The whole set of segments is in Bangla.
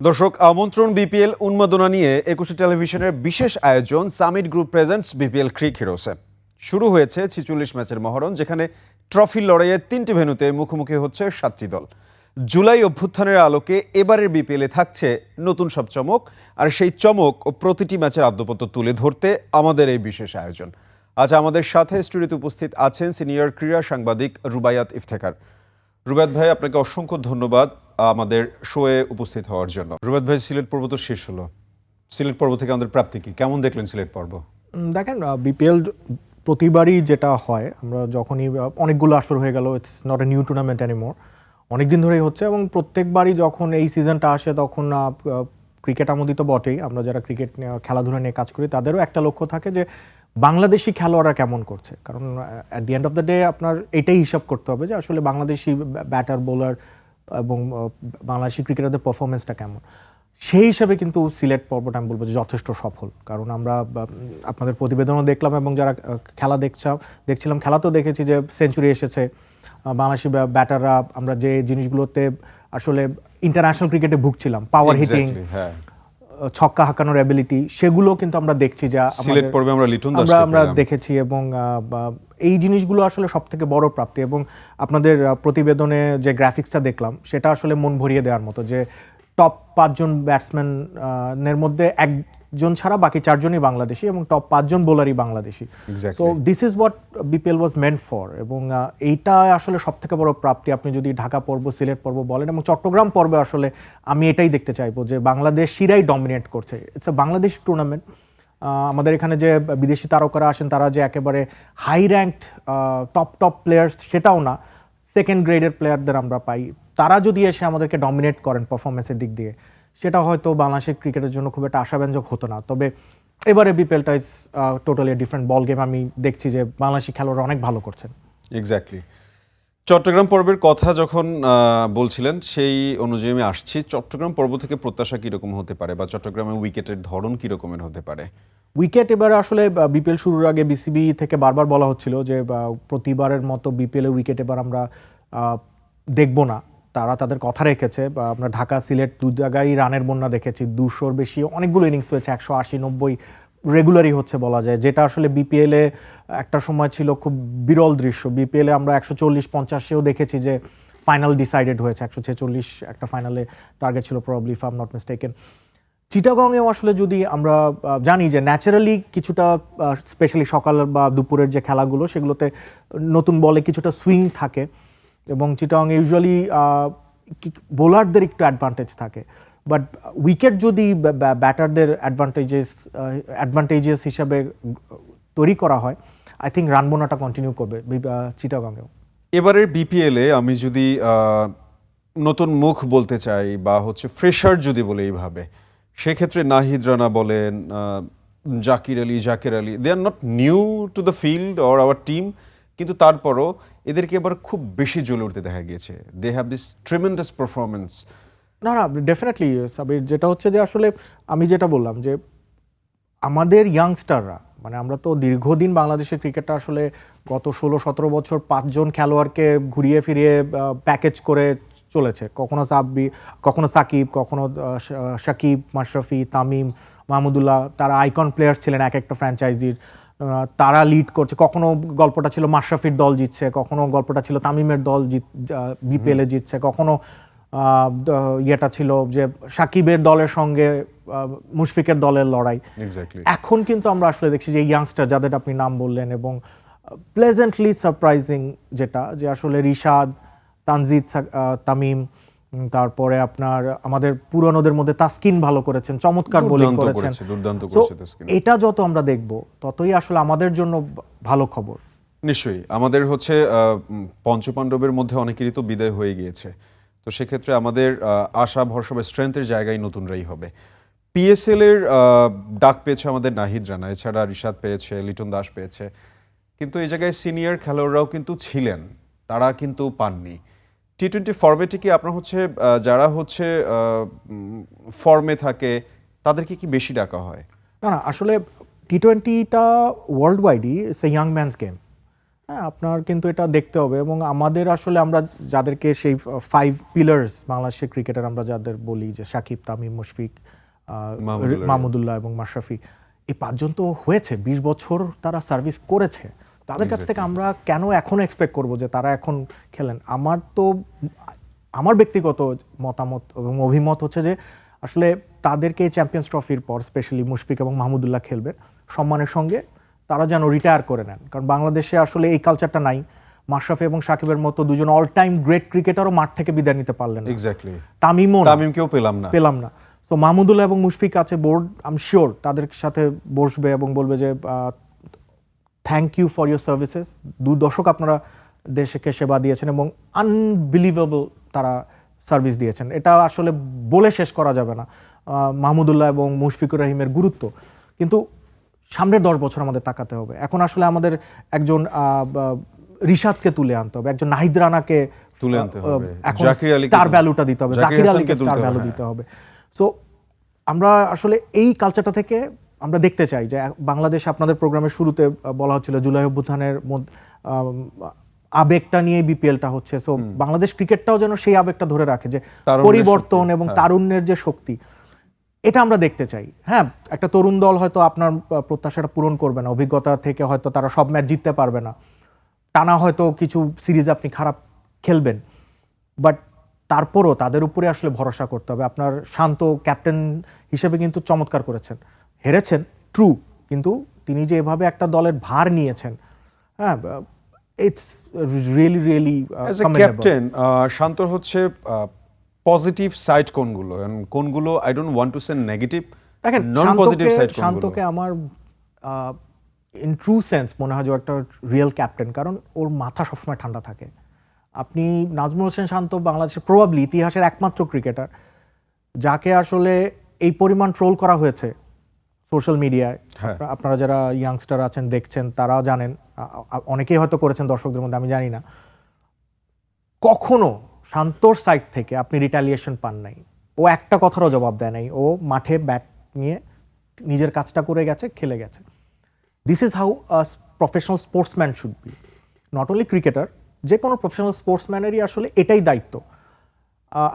দর্শক, আমন্ত্রণ বিপিএল উন্মাদনা নিয়ে একুশে টেলিভিশনের বিশেষ আয়োজন Summit group presents BPL cric হিরোসে। শুরু হয়েছে ছিচল্লিশ ম্যাচের মহরণ, যেখানে ট্রফির লড়াইয়ে তিনটি ভেন্যুতে মুখোমুখি হচ্ছে সাতটি দল। জুলাই অভ্যুত্থানের আলোকে এবারের বিপিএলে থাকছে নতুন সব চমক, আর সেই চমক ও প্রতিটি ম্যাচের আদ্যপত্য তুলে ধরতে আমাদের এই বিশেষ আয়োজন। আজ আমাদের সাথে স্টুডিওতে উপস্থিত আছেন সিনিয়র ক্রীড়া সাংবাদিক রুবায়াত ইফতেখার। রুবায়ত ভাই, আপনাকে অসংখ্য ধন্যবাদ। আমাদের শোয়ে উপস্থিত হওয়ার জন্য। রুবায়ত ভাই, সিলেট পর্ব তো শেষ হলো। সিলেট পর্ব থেকে আমাদের প্রাপ্তি কি? কেমন দেখলেন সিলেট পর্ব? দেখেন বিপিএল প্রতিবারই যেটা হয়, আমরা যখনই অনেকগুলো আসর হয়ে গেল it's not a new tournament anymore অনেক দিন ধরেই হচ্ছে এবং প্রত্যেকবারই যখন এই সিজনটা আসে, তখন ক্রিকেট আমোদিত বটেই। আমরা যারা ক্রিকেট খেলাধুলা নিয়ে কাজ করি, তাদেরও একটা লক্ষ্য থাকে যে বাংলাদেশি খেলোয়াড়রা কেমন করছে। কারণ at the end of the day আপনার এটাই হিসাব করতে হবে যে আসলে বাংলাদেশি ব্যাটার বোলার এবং বাংলাদেশি ক্রিকেটারদের পারফরমেন্সটা কেমন? সেই হিসাবে কিন্তু সিলেট পর্বটা আমি বলব যে যথেষ্ট সফল। কারণ আমরা আপনাদের প্রতিবেদনও দেখলাম এবং যারা খেলা খেলা দেখছিলাম খেলা তো দেখেছি যে সেঞ্চুরি এসেছে। বাংলাদেশি ব্যাটাররা আমরা যে জিনিসগুলোতে আসলে ইন্টারন্যাশনাল ক্রিকেটে ভুগছিলাম পাওয়ার হিটিং হ্যাঁ। ছক্কা হাঁকানোর অ্যাবিলিটি সেগুলো কিন্তু আমরা দেখছি যা সিলেট পর্বে আমরা লিটন দাস আমরা আমরা দেখেছি এবং এই জিনিসগুলো আসলে সব থেকে বড় প্রাপ্তি এবং আপনাদের প্রতিবেদনে যে গ্রাফিক্সটা দেখলাম সেটা আসলে মন ভরিয়ে দেওয়ার মতো যে টপ পাঁচজন ব্যাটসম্যানের মধ্যে মধ্যে একজন ছাড়া বাকি চারজনই বাংলাদেশি এবং টপ পাঁচজন বোলারই Bangladeshi. So this is what BPL was meant for এবং এইটা আসলে সব থেকে বড় প্রাপ্তি। আপনি যদি ঢাকা পর্ব সিলেট পর্ব বলেন এবং চট্টগ্রাম পর্বে আসলে আমি এটাই দেখতে চাইব যে বাংলাদেশিরাই ডমিনেট করছে। ইটস এ বাংলাদেশ টুর্নামেন্ট আমাদের এখানে যে বিদেশি তারকারা আসেন তারা যে একেবারে high ranked top top players সেটাও না সেকেন্ড গ্রেডের প্লেয়ারদের আমরা পাই। তারা যদি এসে আমাদেরকে ডমিনেট করেন পারফরমেন্সের দিক দিয়ে সেটা হয়তো বাংলাদেশের ক্রিকেটের জন্য খুব একটা আশাব্যঞ্জক হতো না। তবে এবারে বিপিএলটা is totally different ball game আমি দেখছি যে বাংলাদেশি খেলোয়াড়রা অনেক ভালো করছেন। এক্স্যাক্টলি চট্টগ্রাম পর্বের কথা যখন বলছিলেন সেই অনুযায়ী আমি আসছি। চট্টগ্রাম পর্ব থেকে প্রত্যাশা কীরকম হতে পারে বা চট্টগ্রামের উইকেটের ধরন কীরকমের হতে পারে? উইকেট এবার আসলে বিপিএল শুরুর আগে বিসিবি থেকে বারবার বলা হচ্ছিল যে প্রতিবারের মতো বিপিএল উইকেট এবার আমরা দেখব না। তারা তাদের কথা রেখেছে, বা আমরা ঢাকা সিলেট দু জায়গায় রানের বন্যা দেখেছি, দুশোর বেশি, অনেকগুলো ইনিংস হয়েছে, একশো আশি, নব্বই রেগুলারই হচ্ছে বলা যায়, যেটা আসলে বিপিএলে একটা সময় ছিল খুব বিরল দৃশ্য। বিপিএলে আমরা একশো চল্লিশ, পঞ্চাশেও দেখেছি যে ফাইনাল ডিসাইডেড হয়েছে, একশো ছেচল্লিশ একটা ফাইনালে টার্গেট ছিল probably if I'm not mistaken চিটাগংয়েও আসলে যদি আমরা জানি যে ন্যাচারালি কিছুটা স্পেশালি সকাল বা দুপুরের যে খেলাগুলো, সেগুলোতে নতুন বলে কিছুটা সুইং থাকে। এবং চিটাগং ইউজুয়ালি বোলারদের একটু অ্যাডভান্টেজ থাকে। বাট উইকেট যদি ব্যাটারদের অ্যাডভান্টেজেস অ্যাডভান্টেজেস হিসাবে, তৈরি করা হয় আই থিঙ্ক রানবোনাটা কন্টিনিউ করবে চিটাগংয়েও। এবারের বিপিএলে আমি যদি নতুন মুখ বলতে চাই বা হচ্ছে ফ্রেশার যদি বলে এইভাবে, সেক্ষেত্রে নাহিদ রানা বলেন Zakir Ali Zakir Ali they are not new to the field or our team কিন্তু তারপরও এদেরকে এবার খুব বেশি জ্বলে উঠতে দেখা গিয়েছে। They have this tremendous performance না না ডেফিনেটলি সাবির, যেটা হচ্ছে যে আসলে আমি যেটা বললাম যে আমাদের ইয়াংস্টাররা মানে আমরা তো দীর্ঘদিন বাংলাদেশের ক্রিকেটটা আসলে গত ষোলো, সতেরো বছর পাঁচজন খেলোয়াড়কে ঘুরিয়ে ফিরিয়ে প্যাকেজ করে চলেছে। কখনো সাব্বি, কখনো সাকিব, কখনো শাকিব মাশরাফি, তামিম, মাহমুদুল্লাহ, তারা আইকন প্লেয়ার ছিলেন এক একটা ফ্র্যাঞ্চাইজির তারা লিড করছে। কখনো গল্পটা ছিল মাশরাফির দল জিতছে কখনো গল্পটা ছিল তামিমের দল জিত বিপিএলে জিতছে কখনো ইয়েটা ছিল যে সাকিবের দলের সঙ্গে মুশফিকের দলের লড়াই। এখন কিন্তু আমরা আসলে দেখছি যে ইয়াংস্টার যাদের আপনি নাম বললেন এবং প্লেজেন্টলি সারপ্রাইজিং যেটা যে আসলে রিশাদ তানজিদ তামিম তারপরে আপনার আমাদের পুরনোদের মধ্যে তাসকিন ভালো করেছেন চমৎকার বোলিং করেছেন। দুর্দান্ত করেছে তাসকিন। এটা যত আমরা দেখব ততই আসলে আমাদের জন্য ভালো খবর। নিশ্চয়ই আমাদের হচ্ছে পঞ্চপাণ্ডবের মধ্যে অনেকেরই তো বিদায় হয়ে গিয়েছে। তো সেক্ষেত্রে আমাদের আশা ভরসা বা স্ট্রেংথের জায়গায় নতুনরাই হবে। পিএসএল এর আহ, ডাক পেয়েছে আমাদের নাহিদ রানা এছাড়া রিশাদ পেয়েছে লিটন দাস পেয়েছে। কিন্তু এই জায়গায় সিনিয়র খেলোয়াড়রাও কিন্তু ছিলেন তারা কিন্তু পাননি। টি টোয়েন্টি ফর্মেটে কি আপনার হচ্ছে যারা হচ্ছে ফর্মে থাকে তাদেরকে কি বেশি ডাকা হয়? না না আসলে টি টোয়েন্টিটা ওয়ার্ল্ড ওয়াইডই সে ইয়াং ম্যানস গেম হ্যাঁ আপনার কিন্তু এটা দেখতে হবে এবং আমাদের আসলে আমরা যাদেরকে সেই ফাইভ পিলার্স বাংলাদেশের ক্রিকেটার আমরা যাদের বলি যে সাকিব তামিম মুশফিক। মাহমুদুল্লাহ। এবং মাশরাফি এই পাঁচজন তো হয়েছে বিশ বছর তারা সার্ভিস করেছে। তাদের কাছ থেকে আমরা কেন এখনও এক্সপেক্ট করব যে তারা এখন খেলেন? আমার তো আমার ব্যক্তিগত মতামত এবং অভিমত হচ্ছে যে আসলে তাদেরকে চ্যাম্পিয়ন্স ট্রফির পর স্পেশালি মুশফিক এবং মাহমুদুল্লাহ খেলবেন সম্মানের সঙ্গে তারা যেন রিটায়ার করে নেন। কারণ বাংলাদেশে আসলে এই কালচারটা নাই। মাশরাফি এবং সাকিবের মতো দুজন অল টাইম গ্রেট ক্রিকেটারও মাঠ থেকে বিদায় নিতে পারলেন এক্স্যাক্টলি তামিমও। তামিমকেও পেলাম না। পেলাম না। সো মাহমুদুল্লাহ এবং মুশফিক আছে বোর্ড আম শিওর তাদের সাথে বসবে এবং বলবে যে thank you for your services দু দশক আপনারা দেশকে সেবা দিয়েছেন এবং আনবিলিভেবল তারা সার্ভিস দিয়েছেন। এটা আসলে বলে শেষ করা যাবে না। মাহমুদুল্লাহ এবং মুশফিকুর রহিমের গুরুত্ব। কিন্তু সামনের দশ বছর আমাদের তাকাতে হবে। এখন আসলে আমাদের একজন রিশাদকে তুলে আনতে হবে। একজন নাহিদ রানাকে তুলে আনতে হবে। এখন স্টার ভ্যালুটা দিতে হবে। জাকির আলীকে স্টার ভ্যালু। দিতে হবে। সো আমরা আসলে এই কালচারটা থেকে আমরা দেখতে চাই যে বাংলাদেশ আপনাদের প্রোগ্রামের শুরুতে বলা হচ্ছিল জুলাই অভ্যুত্থানের মধ্য- আবেগটা নিয়ে বিপিএলটা হচ্ছে। সো বাংলাদেশ ক্রিকেটটাও যেন সেই আবেগটা ধরে রাখে যে পরিবর্তন এবং হ্যাঁ। তারুণ্যের যে শক্তি এটা আমরা দেখতে চাই। হ্যাঁ একটা তরুণ দল হয়তো আপনার প্রত্যাশাটা পূরণ করবে না। অভিজ্ঞতা থেকে হয়তো তারা সব ম্যাচ জিততে পারবে না। টানা হয়তো কিছু সিরিজ আপনি খারাপ খেলবেন। বাট তারপরও তাদের উপরে আসলে ভরসা করতে হবে। আপনার শান্ত ক্যাপ্টেন হিসেবে কিন্তু চমৎকার করেছেন। হেরেছেন ট্রু কিন্তু তিনি যে এভাবে একটা দলের ভার নিয়েছেন হ্যাঁ ইটস রিয়েলি রিয়েলি ক্যাপ্টেন শান্তর হচ্ছে পজিটিভ সাইড কোনগুলো কোনগুলো I don't want to say negative দেখেন নন পজিটিভ সাইড শান্তকে শান্তকে আমার ইন ট্রু সেন্স মনে হয় যে একটা রিয়েল ক্যাপ্টেন কারণ ওর মাথা সবসময় ঠান্ডা থাকে। আপনি নাজমুল হোসেন শান্ত বাংলাদেশের প্রবাবলি ইতিহাসের একমাত্র ক্রিকেটার যাকে আসলে এই পরিমাণ ট্রোল করা হয়েছে সোশ্যাল মিডিয়ায়। হ্যাঁ। আপনারা যারা ইয়াংস্টার আছেন দেখছেন তারা জানেন অনেকেই হয়তো করেছেন দর্শকদের মধ্যে আমি জানি না। কখনো শান্তর সাইড থেকে আপনি রিটালিয়েশন পান নাই। ও একটা কথারও জবাব দেয় নাই। ও মাঠে ব্যাট নিয়ে নিজের কাজটা করে গেছে খেলে গেছে। This is how professional sportsman should be not only cricketer যে কোনো প্রফেশনাল স্পোর্টসম্যানেরই আসলে এটাই দায়িত্ব।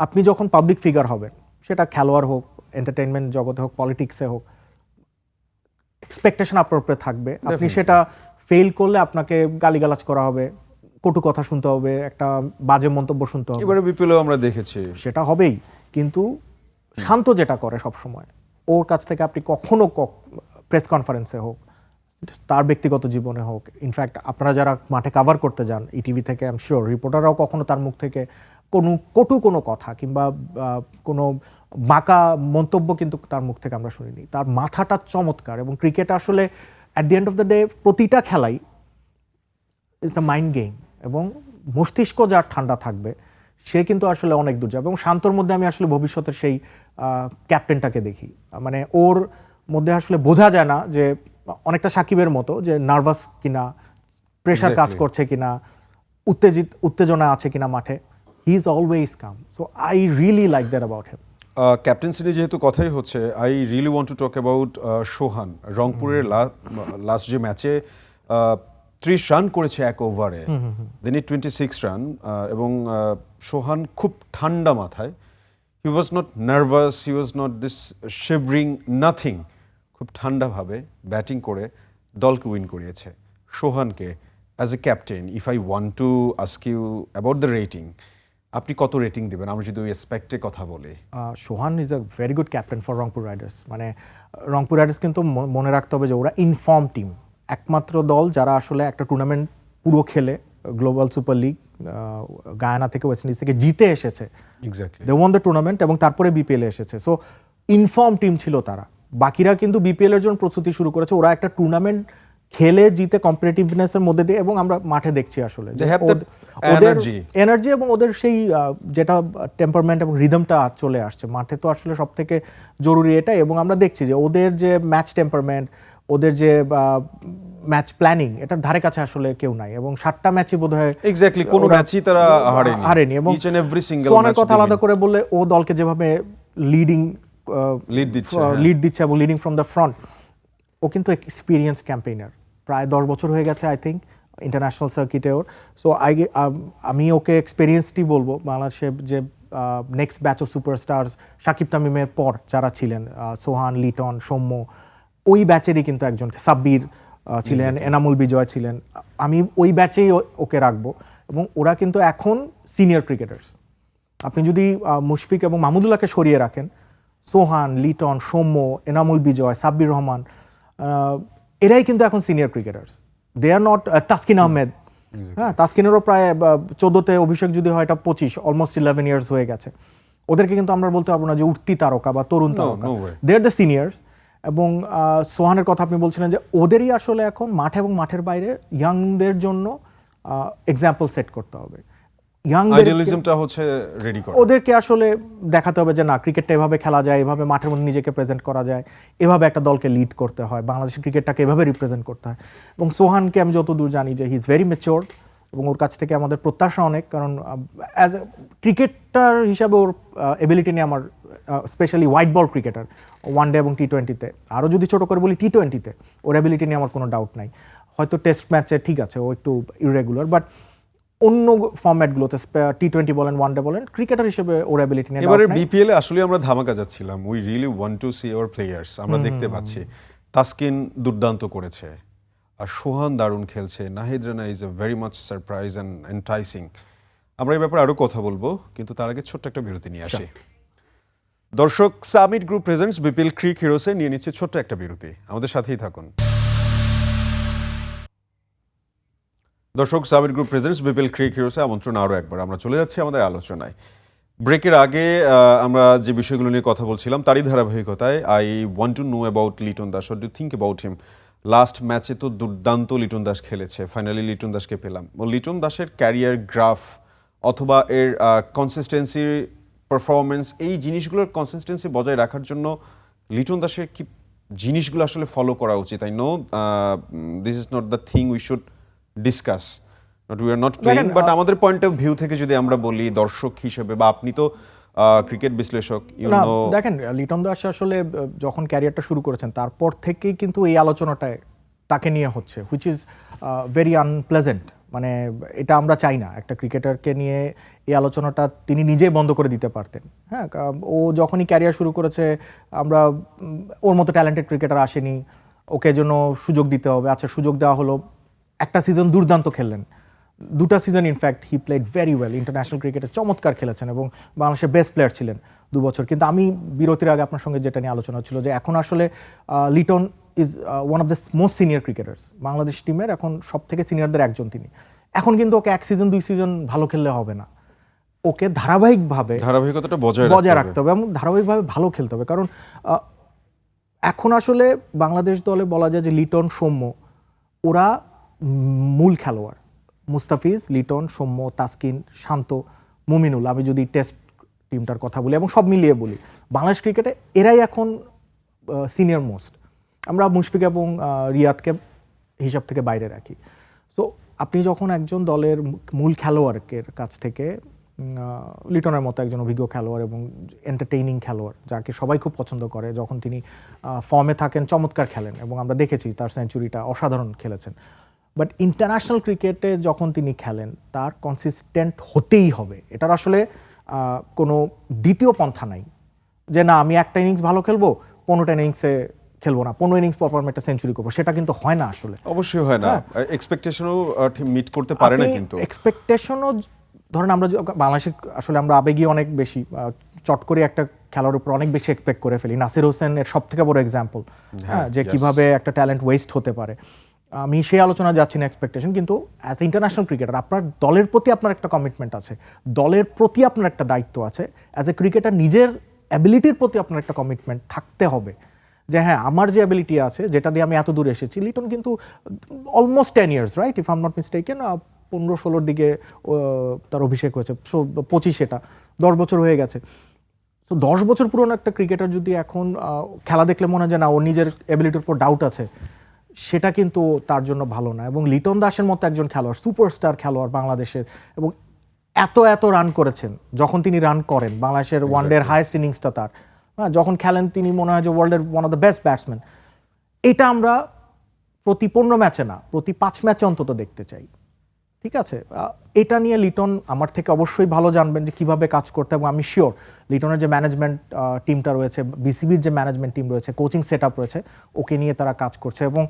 আপনি যখন পাবলিক ফিগার হবেন সেটা খেলোয়াড় হোক এন্টারটেনমেন্ট জগতে হোক পলিটিক্সে হোক এক্সপেকটেশন আপনার উপরে থাকবে। আপনি সেটা ফেল করলে আপনাকে গালিগালাজ করা হবে কটু কথা শুনতে হবে একটা বাজে মন্তব্য শুনতে হবে। এবারে বিপিএলও আমরা দেখেছি। সেটা হবেই। কিন্তু শান্ত যেটা করে সব সময় ওর কাছ থেকে আপনি কখনো প্রেস কনফারেন্সে হোক তার ব্যক্তিগত জীবনে হোক ইনফ্যাক্ট আপনারা যারা মাঠে কাভার করতে যান ইটিভি থেকে আম শিওর রিপোর্টাররাও কখনো তার মুখ থেকে কোনো কটু কোনো কথা কিংবা কোনো বাঁকা মন্তব্য কিন্তু তার মুখ থেকে আমরা শুনিনি। তার মাথাটা চমৎকার এবং ক্রিকেট আসলে at the end of the day প্রতিটা খেলাই ইটস আ মাইন্ড গেম এবং মস্তিষ্ক যার ঠান্ডা থাকবে সে কিন্তু আসলে অনেক দূর যাবে এবং শান্তর মধ্যে আমি আসলে ভবিষ্যতের সেই ক্যাপ্টেনটাকে দেখি। মানে ওর মধ্যে আসলে বোঝা যায় না যে অনেকটা সাকিবের মতো যে নার্ভাস কিনা প্রেশার কাজ. করছে কিনা উত্তেজিত উত্তেজনা আছে কিনা মাঠে। He is always calm so I really like that about him captaincy যেহেতু কথাই হচ্ছে I really want to talk about Sohan রংপুরের লাস্ট যে ম্যাচে ত্রিশ রান করেছে এক ওভারে then it twenty six run এবং সোহান খুব ঠান্ডা মাথায়। He was not nervous he was not this shivering nothing খুব ঠান্ডাভাবে ব্যাটিং করে দলকে উইন করিয়েছে। সোহানকে as a captain if I want to ask you about the rating আপনি কত রেটিং দেবেন? আমরা যদি ওই এসপেক্টে কথা বলি। Sohan is a very good captain for Rangpur Riders মানে রংপুর রাইডার্স কিন্তু মনে রাখতে হবে যে ওরা ইনফর্ম টিম একমাত্র দল যারা আসলে একটা টুর্নামেন্ট পুরো খেলে গ্লোবাল সুপার লিগ গায়ানা থেকে ওয়েস্ট ইন্ডিজ থেকে জিতে এসেছে। Exactly they won the tournament এবং তারপরে বিপিএল এসেছে। সো ইনফর্ম টিম ছিল তারা। বাকিরা কিন্তু বিপিএল এর জন্য প্রস্তুতি শুরু করেছে। ওরা একটা টুর্নামেন্ট খেলে জিতে কম্পিটিটিভনেস এর মধ্যে দিয়ে এবং আমরা মাঠে দেখছি আসলে energy. এনার্জি এবং ওদের সেই যেটা টেম্পারমেন্ট এবং রিদমটা চলে আসছে মাঠে তো আসলে সব থেকে জরুরি এটাই এবং আমরা দেখছি যে ওদের যে ম্যাচ টেম্পারমেন্ট ওদের যে ম্যাচ প্ল্যানিং এটার ধারে কাছে আসলে কেউ নাই এবং সাতটা ম্যাচই বোধ হয় Exactly, কোনো match-ই তারা হারেনি। হারেনি এবং সোয়ানের কথা আলাদা করে বললে ও দলকে যেভাবে লিডিং লিড দিচ্ছে, হ্যাঁ। লিড দিচ্ছে এবং লিডিং ফ্রম দ্য ফ্রন্ট ও কিন্তু এক্সপিরিয়েন্স ক্যাম্পেইনার প্রায় দশ বছর হয়ে গেছে আই থিঙ্ক ইন্টারন্যাশনাল সার্কিটে ওর সো আই আমি ওকে এক্সপিরিয়েন্সটি বলব বাংলাদেশে যে next batch of superstars Shakib তামিমের পর যারা ছিলেন সোহান লিটন সৌম্য ওই ব্যাচেরই কিন্তু একজন সাব্বির ছিলেন এনামুল বিজয় ছিলেন। আমি ওই ব্যাচেই ওকে রাখব এবং ওরা কিন্তু এখন সিনিয়র ক্রিকেটার্স আপনি যদি মুশফিক এবং মাহমুদুল্লাহকে সরিয়ে রাখেন সোহান লিটন সৌম্য এনামুল বিজয় সাব্বির রহমান এরাই কিন্তু এখন senior cricketers they are not Taskin Ahmed হ্যাঁ তাসকিনেরও প্রায় চোদ্দোতে অভিষেক যদি হয় এটা পঁচিশ অলমোস্ট ইলেভেন ইয়ার্স হয়ে গেছে। ওদেরকে কিন্তু আমরা বলতে পারব না যে উঠতি তারকা বা তরুণ তারকা। দে আর দ্য সিনিয়র্স এবং সোহানের কথা আপনি বলছিলেন যে ওদেরই আসলে এখন মাঠে এবং মাঠের বাইরে ইয়াংদের জন্য এক্সাম্পল সেট করতে হবে। আইডিয়ালিজমটা হচ্ছে রেডি করা। ওদেরকে আসলে দেখাতে হবে যে না ক্রিকেটটা এভাবে খেলা যায় এভাবে মাঠের মধ্যে নিজেকে প্রেজেন্ট করা যায় এভাবে একটা দলকে লিড করতে হয় বাংলাদেশের ক্রিকেটটাকে এভাবে রিপ্রেজেন্ট করতে হয়। এবং সোহানকে আমি যতদূর জানি যে হি ইজ ভেরি মেচিওর এবং ওর কাছ থেকে আমাদের প্রত্যাশা অনেক কারণ অ্যাজ এ ক্রিকেটার হিসাবে ওর এবিলিটি নিয়ে আমার specially white ball cricketer one day এবং টি টোয়েন্টিতে আরও যদি ছোট করে বলি টি টোয়েন্টিতে ওর অ্যাবিলিটি নিয়ে আমার কোনো ডাউট নাই। হয়তো টেস্ট ম্যাচে ঠিক আছে ও একটু ইরেগুলার বাট অন্য ফর্ম্যাটগুলোতে টি টোয়েন্টি বলেন ওয়ান ডে বলেন ক্রিকেটার হিসেবে ওর অ্যাবিলিটি নিয়ে এবারে বিপিএল এ আসলে আমরা ধামাকা যাচ্ছিলাম। We really want to see our players আমরা দেখতে পাচ্ছি। তাসকিন দুর্দান্ত করেছে। আর সোহান দারুণ খেলছে। Nahid Rana is a very much surprise and enticing আমরা এই ব্যাপারে আরও কথা বলব কিন্তু তার আগে ছোট্ট একটা বিরতি নিয়ে আসি। দর্শক Summit group presents BPL cric হিরোসে নিয়ে নিচ্ছে ছোট্ট একটা বিরতি। আমাদের সাথেই থাকুন। দর্শক সাবির গ্রুপ প্রেজেন্টস বিপিএল ক্রিক হিরোসে আমন্ত্রণ আরও একবার। আমরা চলে যাচ্ছি আমাদের আলোচনায়। ব্রেকের আগে আমরা যে বিষয়গুলো নিয়ে কথা বলছিলাম, তারই ধারাবাহিকতায় I want to know about Liton Das. Do think about him last ম্যাচে তো দুর্দান্ত লিটন দাস খেলেছে। ফাইনালি লিটন দাসকে পেলাম। লিটন দাসের ক্যারিয়ার গ্রাফ অথবা এর কনসিস্টেন্সি পারফরমেন্স এই জিনিসগুলোর কনসিস্টেন্সি বজায় রাখার জন্য লিটন দাসের কি জিনিসগুলো আসলে ফলো করা উচিত? I know this is not the thing we should discuss not we are not playing but আমাদের পয়েন্ট অফ ভিউ থেকে যদি আমরা বলি দর্শক হিসেবে বা আপনি তো ক্রিকেট বিশ্লেষক দেখেন লিটন দাস আসলে যখন ক্যারিয়ারটা শুরু করেছেন তারপর থেকেই কিন্তু এই আলোচনাটায় তাকে নিয়ে হচ্ছে হুইচ ইজ ভেরি আনপ্লেজেন্ট মানে এটা আমরা চাই না একটা ক্রিকেটারকে নিয়ে এই আলোচনাটা তিনি নিজেই বন্ধ করে দিতে পারতেন। হ্যাঁ ও যখনই ক্যারিয়ার শুরু করেছে আমরা ওর মতো ট্যালেন্টেড ক্রিকেটার আসেনি ওকে জন্য সুযোগ দিতে হবে। আচ্ছা সুযোগ দেওয়া হলো একটা সিজন দুর্দান্ত খেললেন। দুটা season in fact he played very well international ক্রিকেটে চমৎকার খেলেছেন এবং বাংলাদেশের বেস্ট প্লেয়ার ছিলেন দু বছর কিন্তু আমি বিরতির আগে আপনার সঙ্গে যেটা নিয়ে আলোচনা ছিল যে এখন আসলে Liton is one of the most senior cricketers Bangladesh টিমের এখন সব থেকে সিনিয়রদের একজন তিনি। এখন কিন্তু ওকে এক সিজন দুই সিজন ভালো খেললে হবে না। ওকে ধারাবাহিকভাবে ধারাবাহিকতাটা বজায় বজায় রাখতে হবে এবং ধারাবাহিকভাবে ভালো খেলতে হবে। কারণ এখন আসলে বাংলাদেশ দলে বলা যায় যে লিটন সৌম্য। ওরা মূল খেলোয়াড়। মুস্তাফিজ, লিটন, সৌম্য, তাসকিন, শান্ত, মুমিনুল, আমি যদি টেস্ট টিমটার কথা বলি এবং সব মিলিয়ে বলি, বাংলাদেশ ক্রিকেটে এরাই এখন সিনিয়র মোস্ট আমরা মুশফিক এবং রিয়াদকে হিসাব থেকে বাইরে রাখি। সো আপনি যখন একজন দলের মূল খেলোয়াড়ের কাছ থেকে লিটনের মতো একজন অভিজ্ঞ খেলোয়াড় এবং এন্টারটেইনিং খেলোয়াড়, যাকে সবাই খুব পছন্দ করে, যখন তিনি ফর্মে থাকেন, চমৎকার খেলেন এবং আমরা দেখেছি তার সেঞ্চুরিটা অসাধারণ খেলেছেন। বাট ইন্টারন্যাশনাল ক্রিকেটে যখন তিনি খেলেন তার কনসিস্টেন্ট হতেই হবে। এটার আসলে কোনো দ্বিতীয় পন্থা নাই। যে না আমি একটা ইনিংস ভালো খেলব পনেরোটা ইনিংসে খেলব না পনেরো ইনিংস পর পর একটা সেঞ্চুরি করব। সেটা কিন্তু হয় না আসলে। অবশ্যই হয় না। এক্সপেকটেশনও মিট করতে পারে না কিন্তু। এক্সপেকটেশনও ধরেন আমরা য- বাংলাদেশে আসলে আমরা আবেগী অনেক বেশি চট করে একটা খেলার উপর অনেক বেশি এক্সপেক্ট করে ফেলি। নাসির হোসেন এর সব থেকে বড় এক্সাম্পল হ্যাঁ যে yes. কীভাবে একটা ট্যালেন্ট ওয়েস্ট হতে পারে। আমি সেই আলোচনা যাচ্ছি না এক্সপেকটেশন কিন্তু অ্যাজ ইন্টারন্যাশনাল ক্রিকেটার আপনার দলের প্রতি আপনার একটা কমিটমেন্ট আছে, দলের প্রতি আপনার একটা দায়িত্ব আছে অ্যাজ এ ক্রিকেটার নিজের অ্যাবিলিটির প্রতি আপনার একটা কমিটমেন্ট থাকতে হবে। যে হ্যাঁ আমার যে অ্যাবিলিটি আছে, যেটা দিয়ে আমি এত দূর এসেছি, লিটন কিন্তু almost ten years right if I'm not mistaken পনেরো ষোলোর দিকে তার অভিষেক হয়েছে সো পঁচিশ এটা, দশ বছর হয়ে গেছে। তো দশ বছর পুরনো একটা ক্রিকেটার যদি এখন খেলা দেখলে মনে হয় যে না, ওর নিজের অ্যাবিলিটির উপর ডাউট আছে সেটা কিন্তু তার জন্য ভালো না। এবং লিটন দাসের মতো একজন খেলোয়াড় সুপারস্টার খেলোয়াড় বাংলাদেশের এবং এত এত রান করেছেন যখন তিনি রান করেন বাংলাদেশের ওয়ানডের হায়েস্ট ইনিংসটা তার। হ্যাঁ যখন খেলেন তিনি মনে হয় যে ওয়ার্ল্ডের one of the best batsman এটা আমরা প্রতি পনেরো ম্যাচে না প্রতি পাঁচ ম্যাচে অন্তত দেখতে চাই। ঠিক আছে? এটা নিয়ে লিটন আমার থেকে অবশ্যই ভালো জানবেন যে কীভাবে কাজ করতে এবং আমি শিওর লিটনের যে ম্যানেজমেন্ট টিমটা রয়েছে বিসিবির যে ম্যানেজমেন্ট টিম রয়েছে কোচিং সেট রয়েছে ওকে নিয়ে তারা কাজ করছে এবং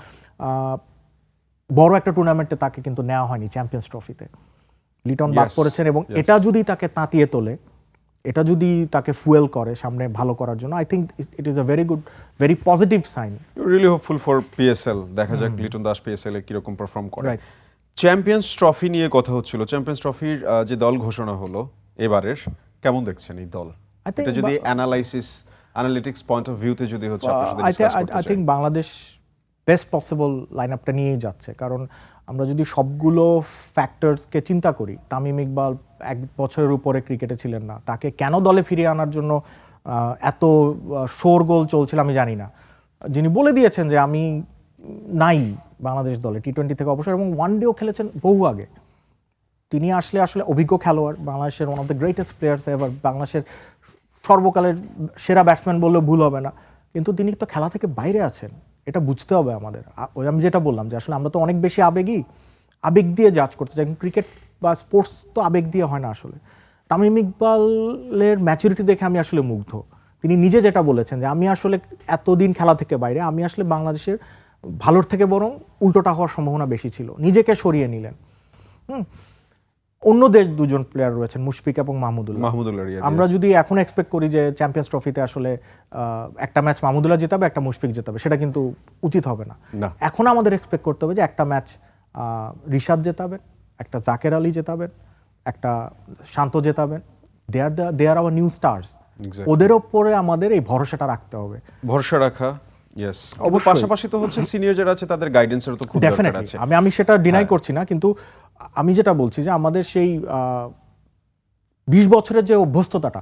বড় একটা টুর্নামেন্টে তাকে কিন্তু নেওয়া হয়নি চ্যাম্পিয়ন্স ট্রফিতে লিটন বাদ পড়েছেন এবং এটা যদি তাকে তাঁতিয়ে তোলে এটা যদি তাকে ফুয়েল করে সামনে ভালো করার জন্য I think it is a very good very positive sign really hopeful for PSL দেখা যাক লিটন দাস পিএসএল এ কীরকম পারফর্ম করে. চ্যাম্পিয়ন্স ট্রফি নিয়ে কথা হচ্ছিল। চ্যাম্পিয়ন্স ট্রফির যে দল ঘোষণা হলো এবারের কেমন দেখছেন এই দল? এটা যদি অ্যানালাইসিস অ্যানালিটিক্স পয়েন্ট অফ ভিউতে যদি হচ্ছে আপনার সাথে আই ডিসকাস করতে I think Bangladesh best possible line আপটা নিয়েই যাচ্ছে। কারণ আমরা যদি সবগুলো ফ্যাক্টরসকে চিন্তা করি তামিম ইকবাল এক বছরের উপরে ক্রিকেটে ছিলেন না। তাকে কেন দলে ফিরিয়ে আনার জন্য এত শোরগোল চলছিল আমি জানি না। যিনি বলে দিয়েছেন যে আমি নাই বাংলাদেশ দলে টি টোয়েন্টি থেকে অবসর, এবং ওয়ান ডেও খেলেছেন বহু আগে। তিনি আসলে আসলে অভিজ্ঞ খেলোয়াড়, বাংলাদেশের one of the greatest players ever বাংলাদেশের সর্বকালের সেরা ব্যাটসম্যান বললেও ভুল হবে না। কিন্তু তিনি তো খেলা থেকে বাইরে আছেন, এটা বুঝতে হবে আমাদের। ওই আমি যেটা বললাম যে আসলে আমরা তো অনেক বেশি আবেগী, আবেগ দিয়ে জাজ করতে চাই ক্রিকেট বা স্পোর্টস তো আবেগ দিয়ে হয় না আসলে। তামিম ইকবালের ম্যাচুরিটি দেখে আমি আসলে মুগ্ধ। তিনি নিজে যেটা বলেছেন যে, আমি আসলে এতদিন খেলা থেকে বাইরে, আমি আসলে বাংলাদেশের ভালোর থেকে বরং উল্টোটা হওয়ার সম্ভাবনা বেশি ছিল। নিজেকে সরিয়ে নিলেন। হুম? অন্য দেশ দুজন প্লেয়ার রয়েছেন মুশফিক এবং মাহমুদুল্লাহ। মাহমুদুল্লাহ আমরা যদি এখন এক্সপেক্ট করি যে চ্যাম্পিয়ন্স ট্রফিতে আসলে একটা ম্যাচ মাহমুদুল্লাহ জেতাবে একটা মুশফিক জেতাবে সেটা কিন্তু উচিত হবে না। না। এখন আমাদের এক্সপেক্ট করতে হবে যে একটা ম্যাচ রিশাদ জেতাবেন একটা জাকের আলী জেতাবেন একটা Shanto জেতাবেন। They are they are our new stars ওদের ওপরে আমাদের এই ভরসাটা রাখতে হবে। ভরসা রাখা। ইয়েস অবশ্যই। পাশাপাশি তো হচ্ছে সিনিয়র যারা আছে তাদের গাইডেন্সের তো খুব দরকার আছে। আমি আমি সেটা ডিনাই হ্যাঁ। করছি না কিন্তু আমি যেটা বলছি যে আমাদের সেই বিশ বছরের যে অভ্যস্ততাটা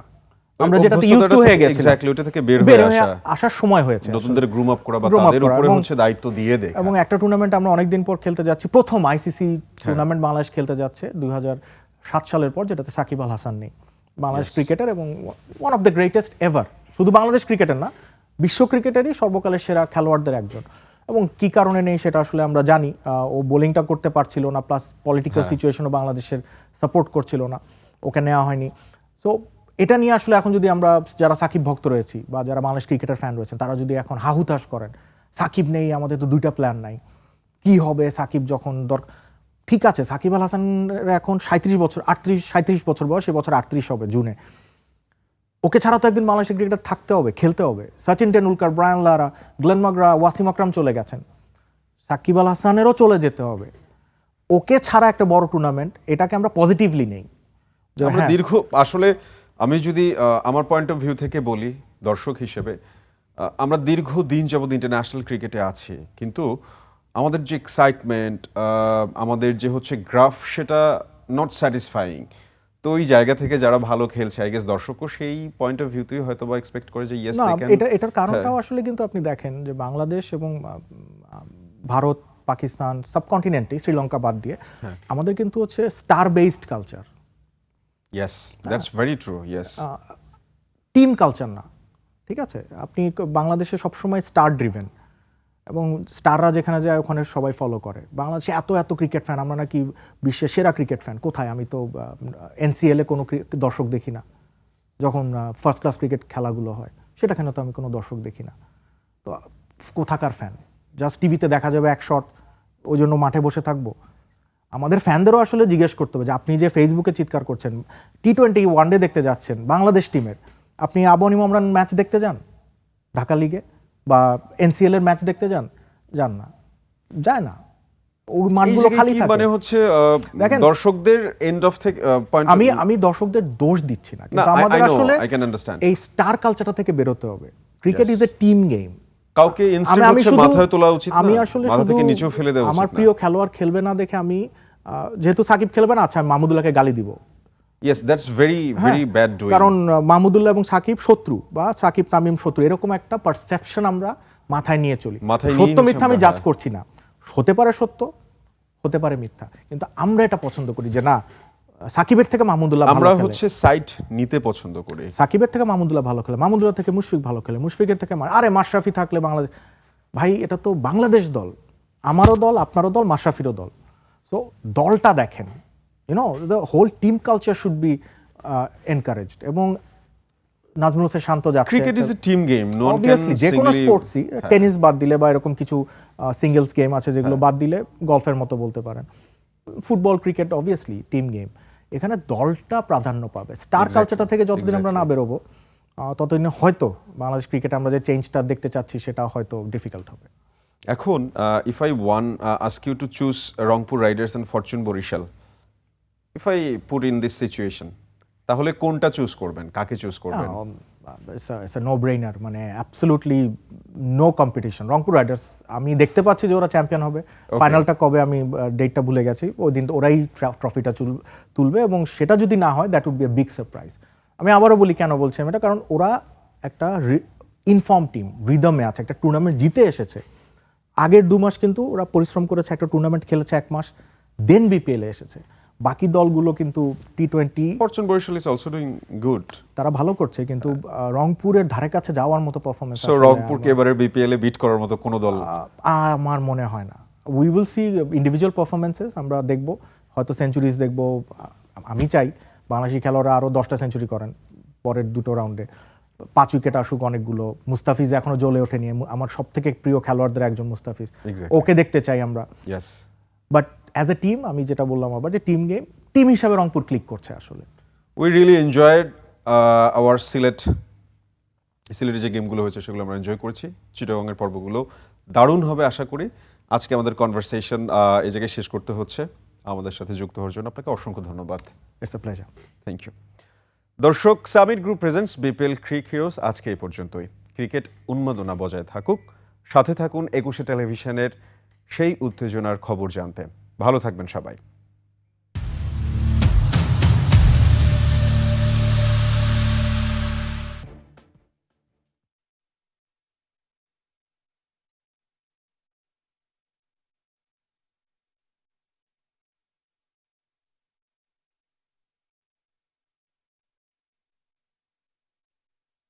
আমরা যেটাতে ইউজ টু হয়ে গেছি এক্স্যাক্টলি ওটা থেকে বের হয়ে হয়ে আসা আসার সময় হয়েছে নতুনদের গ্রুম আপ করা বা তাদের উপরে হচ্ছে দায়িত্ব দিয়ে দেয় এবং একটা টুর্নামেন্ট আমরা অনেকদিন পর খেলতে যাচ্ছি প্রথম আইসিসি টুর্নামেন্ট বাংলাদেশ খেলতে যাচ্ছে দুই সাত সালের পর যেটাতে সাকিব আল হাসান নেই। বাংলাদেশ ক্রিকেটার এবং one of the greatest ever শুধু বাংলাদেশ ক্রিকেটার না বিশ্ব ক্রিকেটেরই সর্বকালের সেরা খেলোয়াড়দের একজন। এবং কি কারণে নেই সেটা আসলে আমরা জানি ও বোলিংটা করতে পারছিল না প্লাস পলিটিক্যাল সিচুয়েশনও বাংলাদেশের সাপোর্ট করছিল না ওকে নেওয়া হয়নি। সো এটা নিয়ে আসলে এখন যদি আমরা যারা সাকিব ভক্ত রয়েছি বা যারা বাংলাদেশ ক্রিকেটার ফ্যান রয়েছেন তারা যদি এখন হাহুতাশ করেন সাকিব নেই আমাদের তো দুইটা প্ল্যান নাই। কি হবে সাকিব যখন দর ঠিক আছে সাকিব আল হাসানের এখন সাঁত্রিশ বছর আটত্রিশ সাঁত্রিশ বছর বয়স এবছর আটত্রিশ হবে জুনে। ওকে ছাড়া তো একদিন বাংলাদেশের ক্রিকেটার থাকতে হবে খেলতে হবে। Sachin Tendulkar Brian Lara Glenn McGrath Wasim Akram চলে গেছেন। সাকিব আল হাসানেরও চলে যেতে হবে। ওকে ছাড়া একটা বড় টুর্নামেন্ট এটাকে আমরা পজিটিভলি নেই। আমরা হ্যাঁ, দীর্ঘ আসলে আমি যদি আমার পয়েন্ট অফ ভিউ থেকে বলি দর্শক হিসেবে আমরা দীর্ঘ দিন যাবৎ ইন্টারন্যাশনাল ক্রিকেটে আছি। কিন্তু আমাদের যে এক্সাইটমেন্ট আমাদের যে হচ্ছে গ্রাফ সেটা নট স্যাটিসফাইং তো ওই জায়গা থেকে যারা ভালো খেলছে আই গেস দর্শকও সেই পয়েন্ট অফ ভিউতেই হয়তো বা এক্সপেক্ট করে যে ইয়েস দে ক্যান এটা এটার কারণটাও আসলে কিন্তু আপনি দেখেন যে বাংলাদেশ এবং ভারত পাকিস্তান সাবকন্টিনেন্টে শ্রীলঙ্কা বাদ দিয়ে হ্যাঁ। আমাদের কিন্তু হচ্ছে star based culture yes that's very true yes team culture না ঠিক আছে? আপনি বাংলাদেশে সবসময় স্টার ড্রিভেন এবং স্টাররা যেখানে যায়, ওখানে সবাই ফলো করে। বাংলাদেশে এত এত ক্রিকেট ফ্যান আমরা নাকি বিশ্বের সেরা ক্রিকেট ফ্যান কোথায়? আমি তো এনসিএলে কোনো দর্শক দেখি না। যখন ফার্স্ট ক্লাস ক্রিকেট খেলাগুলো হয় সেটাখানে তো আমি কোনো দর্শক দেখি না? তো, কোথাকার ফ্যান জাস্ট টিভিতে দেখা যাবে এক শট ওই জন্য মাঠে বসে থাকব। আমাদের ফ্যানদেরও আসলে জিজ্ঞেস করতে হবে যে, আপনি যে ফেসবুকে চিৎকার করছেন টি টোয়েন্টি ওয়ানডে দেখতে যাচ্ছেন, বাংলাদেশ টিমের আপনি আবনি মামরান ম্যাচ দেখতে যান? ঢাকা লিগে বা এনসিএল এর ম্যাচ দেখতে যান যান না। যায় না। ওই মাঠগুলো খালি থাকে। মানে হচ্ছে দর্শকদের এন্ড অফ থেকে পয়েন্ট আমি আমি দর্শকদের দোষ দিচ্ছি না। কিন্তু আমাদের আসলে I can understand. এই স্টার কালচারটা থেকে বেরোতে হবে। Cricket is a team game কাউকে ইনস্ট্যান্ট হচ্ছে মাথায় তোলা উচিত আমি আসলে মাথা থেকে নিচেও ফেলে দেওয়া আমার প্রিয় খেলোয়াড় খেলবে না দেখে আমি যেহেতু সাকিব খেলবে না আচ্ছা মাহমুদুল্লাহকে গালি দিব। ইয়েস দ্যাটস ভেরি ভেরি হ্যাঁ, ব্যাড ডুইং কারণ মাহমুদুল্লাহ এবং সাকিব শত্রু বা সাকিব তামিম শত্রু এরকম একটা পারসেপশন আমরা মাথায় নিয়ে চলি। মাথায় সত্য মিথ্যা আমি জাজ হ্যাঁ। করছি না। হতে পারে সত্য হতে পারে মিথ্যা কিন্তু আমরা এটা পছন্দ করি যে না সাকিবের থেকে মাহমুদুল্লাহ আমরা হচ্ছে সাইট নিতে পছন্দ করি। সাকিবের থেকে মাহমুদুল্লাহ ভালো খেলে। মাহমুদুল্লাহ থেকে মুশফিক ভালো খেলে। মুশফিকের থেকে আরে মাশরাফি থাকলে বাংলাদেশ ভাই এটা তো বাংলাদেশ দল। আমারও দল আপনারও দল মাশরাফিরও দল। সো দলটা দেখেন। You know the whole team culture should be encouraged এবং নাজমুল হোসেন শান্ত যাচ্ছে। Cricket is a team game no যে কোনো স্পোর্টসই টেনিস বাদ দিলে বা এরকম কিছু সিঙ্গেলস গেম আছে যেগুলো হ্যাঁ। বাদ দিলে গলফের মতো বলতে পারেন। Football cricket obviously team game এখানে দলটা প্রাধান্য পাবে। স্টার কালচারটা থেকে যতদিন আমরা না বেরোবো ততদিন হয়তো বাংলাদেশ ক্রিকেটে আমরা যে চেঞ্জটা দেখতে চাচ্ছি সেটা হয়তো ডিফিকাল্ট হবে। এখন if I want ask you to choose Rangpur Riders and Fortune Barishal if I put in this situation তাহলে কোনটা চুজ করবেন? কাকে চুজ করবেন? ইটস নো ব্রেইনার মানে absolutely no competition Rangpur Riders আমি দেখতে পাচ্ছি যে ওরা চ্যাম্পিয়ন হবে। ফাইনালটা কবে আমি ডেটটা ভুলে গেছি। ওই দিন ওরাই ট্রফিটা তুলবে এবং সেটা যদি না হয় that would be a big surprise আমি আবারও বলি কেন বলছি আমি এটা? কারণ ওরা একটা ইনফর্ম টিম রিদমে আছে একটা টুর্নামেন্ট জিতে এসেছে। আগের দু মাস কিন্তু ওরা পরিশ্রম করেছে একটা টুর্নামেন্ট খেলেছে এক মাস দেন বিপিএলে এসেছে। বাকি দলগুলো কিন্তু T twenty Fortune Barishal is also doing good তারা ভালো করছে কিন্তু রংপুরের ধারে কাছে যাওয়ার মতো পারফরমেন্স সো রংপুরকে এবারে বিপিএল এ বিট করার মতো কোনো দল আমার মনে হয় না। We will see individual performances আমরা দেখব। হয়তো সেঞ্চুরিজ দেখব। আমি চাই বাংলাদেশি খেলোয়াড়রা আরও দশটা সেঞ্চুরি করেন পরের দুটো রাউন্ডে পাঁচ উইকেট আসুক অনেকগুলো। মুস্তাফিজ এখনও জ্বলে ওঠেনি। আমার সব থেকে প্রিয় খেলোয়াড়দের একজন মুস্তাফিজ। ওকে দেখতে চাই আমরা। Yes but as a team আমি যেটা বললাম আবার যে টিম গেম টিম হিসাবে রংপুর ক্লিক করছে আসলে। We really enjoyed our Sylhet সিলেটে যে গেমগুলো হয়েছে সেগুলো আমরা এনজয় করেছি। চিটাগংয়ের পর্বগুলো দারুণ হবে আশা করি। আজকে আমাদের কনভারসেশন এই জায়গায় শেষ করতে হচ্ছে। আমাদের সাথে যুক্ত হওয়ার জন্য আপনাকে অসংখ্য ধন্যবাদ। It's a pleasure thank you দর্শক Summit Group presents BPL Cric Heroes আজকে এই পর্যন্তই। ক্রিকেট উন্মাদনা বজায় থাকুক। সাথে থাকুন একুশে টেলিভিশনের সেই উত্তেজনার খবর জানতে। ভালো থাকবেন সবাই।